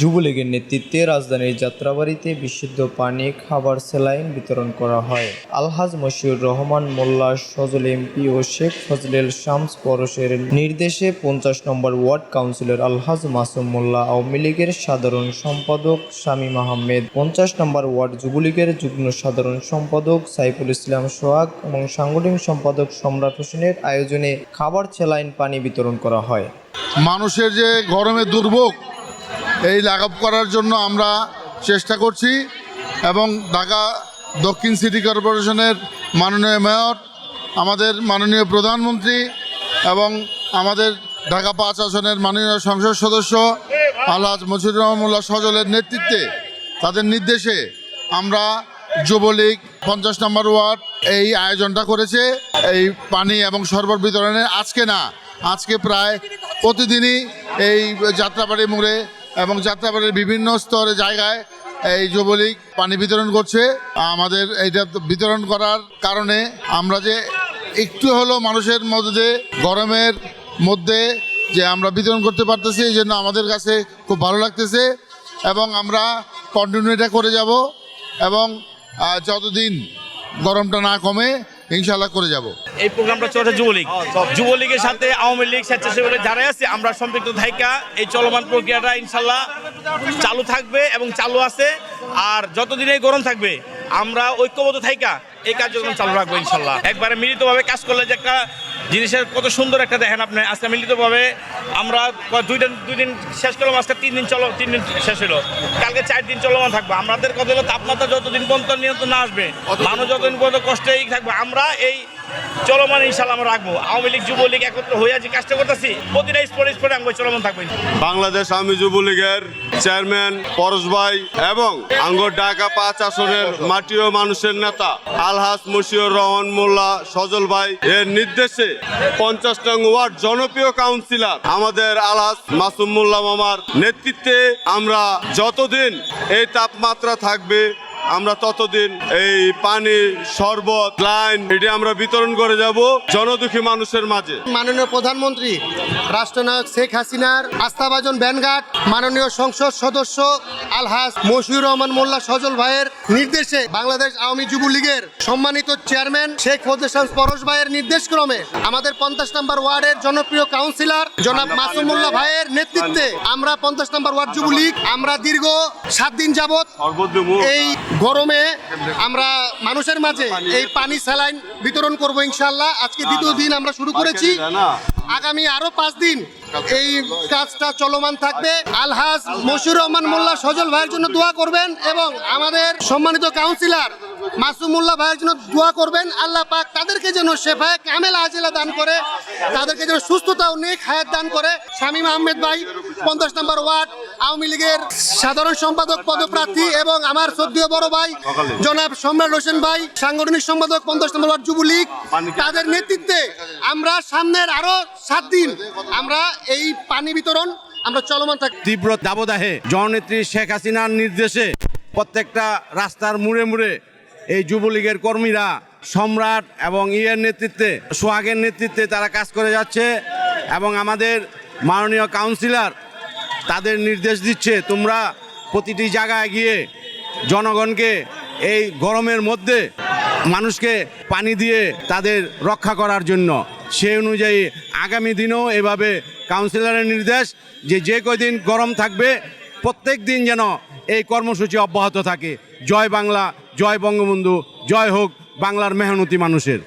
যুবলীগের নেতৃত্বে রাজধানীর যাত্রাবাড়িতে বিশুদ্ধ পানি, খাবার স্যালাইন বিতরণ করা হয়। আলহাজ মশিউর রহমান, মোল্লা সজল এমপি ও শেখ ফজলেল শামস পরশের নির্দেশে পঞ্চাশ number ward councillor Alhaj Masum Mollah, Awami লীগের সাধারণ সম্পাদক শামীম আহমেদ, পঞ্চাশ নম্বর ওয়ার্ড যুবলীগের যুগ্ম সাধারণ সম্পাদক সাইফুল ইসলাম সোহাগ এবং সাংগঠনিক সম্পাদক সম্রাট হোসেনের আয়োজনে খাবার স্যালাইন পানি বিতরণ করা হয়। মানুষের যে গরমে দুর্ভোগ এই লাঘব করার জন্য আমরা চেষ্টা করছি এবং ঢাকা দক্ষিণ সিটি কর্পোরেশনের মাননীয় মেয়র, আমাদের মাননীয় প্রধানমন্ত্রী এবং আমাদের ঢাকা পাঁচ আসনের মাননীয় সংসদ সদস্য আলহাজ মসিদুর রহমুল্লাহ সজলের নেতৃত্বে তাদের নির্দেশে আমরা যুবলীগ পঞ্চাশ নম্বর ওয়ার্ড এই আয়োজনটা করেছে। এই পানি এবং শরবত বিতরণের আজকে না, আজকে প্রায় প্রতিদিনই এই যাত্রাবাড়ি মোড়ে এবং যাত্রাবাড়ির বিভিন্ন স্তরে জায়গায় এই যুবলীগ পানি বিতরণ করছে। আমাদের এইটা বিতরণ করার কারণে আমরা যে একটু হলো মানুষের মধ্যে গরমের মধ্যে যে আমরা বিতরণ করতে পারতেছি, এই জন্য আমাদের কাছে খুব ভালো লাগতেছে এবং আমরা কন্টিনিউ এটা করে যাব এবং যতদিন গরমটা না কমে ইনশাল্লাহ করে যাব। এই প্রোগ্রামটা চলছে যুবলীগ। যুবলীগের সাথে আওয়ামী লীগ স্বেচ্ছাসেবী যারা আছে, আমরা সম্পৃক্ত থাইকা এই চলমান প্রক্রিয়াটা ইনশাল্লাহ চালু থাকবে এবং চালু আছে। আর যতদিন এই গরম থাকবে, আমরা ঐক্যবদ্ধ থাইকা এই কার্যক্রম চালু রাখব ইনশাল্লাহ একবারে মিলিতভাবে কাজ করলে যে একটা জিনিসের কত সুন্দর একটা দেখেন আপনি আজকে মিলিতভাবে আমরা দুই দিন দুই দিন শেষ করলাম আজকে তিন দিন চলো তিন দিন শেষ হলো কালকে চার দিন চলমান থাকব। আমাদের কথা হলো তাপমাত্রা যতদিন পর্যন্ত নিয়ন্ত্রণ না আসবে মানুষ যতদিন পর্যন্ত কষ্টেই থাকবে আমরা এই চলমান ইনশাল্লাহ আমরা রাখব। আওয়ামী লীগ, যুবলীগ একত্র হয়ে যে কাজটা করতেছি। প্রতিটা স্পোর্ট স্পোর্টে আমি চলমান থাকব বাংলাদেশ আওয়ামী যুবলীগের চেয়ারম্যান পরশ ভাই এবং আঙ্গর ঢাকা পাঁচ আসনের মাটি ও মানুষের নেতা আলহাস মশিউর রহমান মোল্লা সজল ভাই। এর নির্দেশে পঞ্চাশ নং ওয়ার্ড জনপ্রিয় কাউন্সিলর আমাদের আলহাস মাসুম মোল্লা মামার নেতৃত্বে আমরা যতদিন এই তাপমাত্রা থাকবে আমরা ততদিন এই পানি শরবত লাইন এটি আমরা বিতরণ করে যাব জনদুখী মানুষের মাঝে। মাননীয় প্রধানমন্ত্রী রাষ্ট্রনায়ক শেখ হাসিনার আস্থাভাজন ব্যানঘাট মাননীয় সংসদ সদস্য আলহাজ মশিউর রহমান মোল্লা সজল ভাইয়ের নির্দেশে বাংলাদেশ আওয়ামী যুবলীগের সম্মানিত চেয়ারম্যান শেখ ফজল পরশ ভাইয়ের নির্দেশ ক্রমে আমাদের পঞ্চাশ নম্বর ওয়ার্ডের জনপ্রিয় কাউন্সিলর জনাব মাসুমুল্লাহ ভাইয়ের নেতৃত্বে আমরা পঞ্চাশ নম্বর ওয়ার্ড যুবলীগ আমরা দীর্ঘ সাত দিন যাবৎ এই গরমে আমরা মানুষের মাঝে এই পানি স্যালাইন বিতরণ করব ইনশাল্লাহ আজকে দ্বিতীয় দিন আমরা শুরু করেছি। আগামী আরও পাঁচ দিন এই কাজটা চলমান থাকবে। আলহাজ মশিউর রহমান মোল্লা সজল ভাইয়ের জন্য দোয়া করবেন এবং আমাদের সম্মানিত কাউন্সিলর মাসুমুল্লাহ ভাইয়ের জন্য দোয়া করবেন। আল্লাহ পাক তাদেরকে যেন শেফায় কামেল আজিলা দান করে, তাদেরকে যেন সুস্থতা ও নেক হায়াত দান করে। শামীম আহমেদ ভাই, পঞ্চাশ নম্বর ওয়ার্ড, আওয়ামী লীগের সাধারণ সম্পাদক, পদপ্রার্থী এবং আমার শ্রদ্ধীয় বড় ভাই, জনাব সম্রাট হোসেন ভাই, সাংগঠনিক সম্পাদক, পঞ্চাশ নম্বর ওয়ার্ড, যুবলীগ। তাদের নেতৃত্বে আমরা সামনের আরও সাত দিন আমরা এই পানি বিতরণ, আমরা চলমান থাকি তীব্র দাবদাহে জননেত্রী শেখ হাসিনার নির্দেশে প্রত্যেকটা রাস্তার মুড়ে মুড়ে এই যুবলীগের কর্মীরা সম্রাট এবং ইয়ের নেতৃত্বে, সোহাগের নেতৃত্বে তারা কাজ করে যাচ্ছে এবং আমাদের মাননীয় কাউন্সিলর তাদের নির্দেশ দিচ্ছে, তোমরা প্রতিটি জায়গায় গিয়ে জনগণকে এই গরমের মধ্যে মানুষকে পানি দিয়ে তাদের রক্ষা করার জন্য। সে অনুযায়ী আগামী দিনেও এভাবে কাউন্সিলরের নির্দেশ যে যে কয়দিন গরম থাকবে প্রত্যেক দিন যেন এই কর্মসূচি অব্যাহত থাকে। জয় বাংলা, জয় বঙ্গবন্ধু, জয় হোক বাংলার মেহনতি মানুষের।